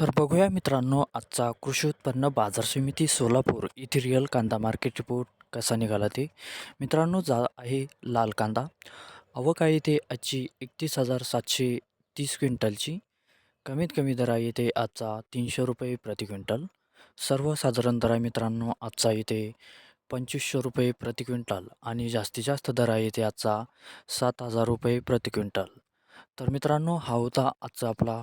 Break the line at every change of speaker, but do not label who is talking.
तर बघूया मित्रांनो आजचा कृषी उत्पन्न बाजार समिती सोलापूर इथे रिअल कांदा मार्केट रिपोर्ट कसा निघाला ते. मित्रांनो जा आहे लाल कांदा. आवक आहे ते आजची एकतीस हजार सातशे तीस क्विंटलची. कमीत कमी दर आहे इथे आजचा तीनशे रुपये प्रति क्विंटल. सर्वसाधारण दर आहे मित्रांनो आजचा येते पंचवीसशे रुपये प्रति क्विंटल आणि जास्तीत जास्त दर आहे ते आजचा सात हजार रुपये प्रति क्विंटल. तर मित्रांनो हा होता आजचा आपला